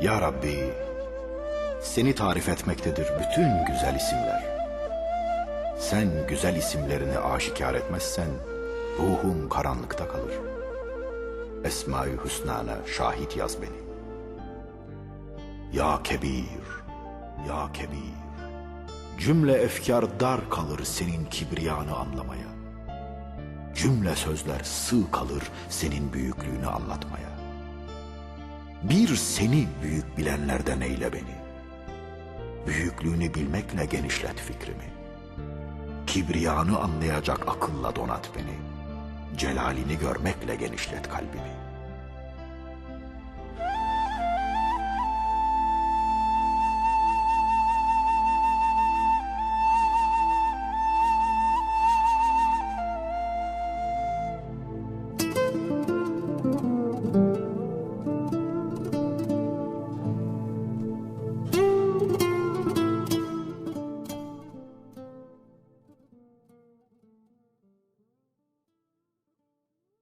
Ya Rabbi, seni tarif etmektedir bütün güzel isimler. Sen güzel isimlerini aşikar etmezsen, ruhum karanlıkta kalır. Esma-i Hüsna'na şahit yaz beni. Ya Kebir, Ya Kebir. Cümle efkar dar kalır senin kibriyanı anlamaya. Cümle sözler sığ kalır senin büyüklüğünü anlatmaya. Bir seni büyük bilenlerden eyle beni. Büyüklüğünü bilmekle genişlet fikrimi. Kibriyanı anlayacak akılla donat beni. Celalini görmekle genişlet kalbimi.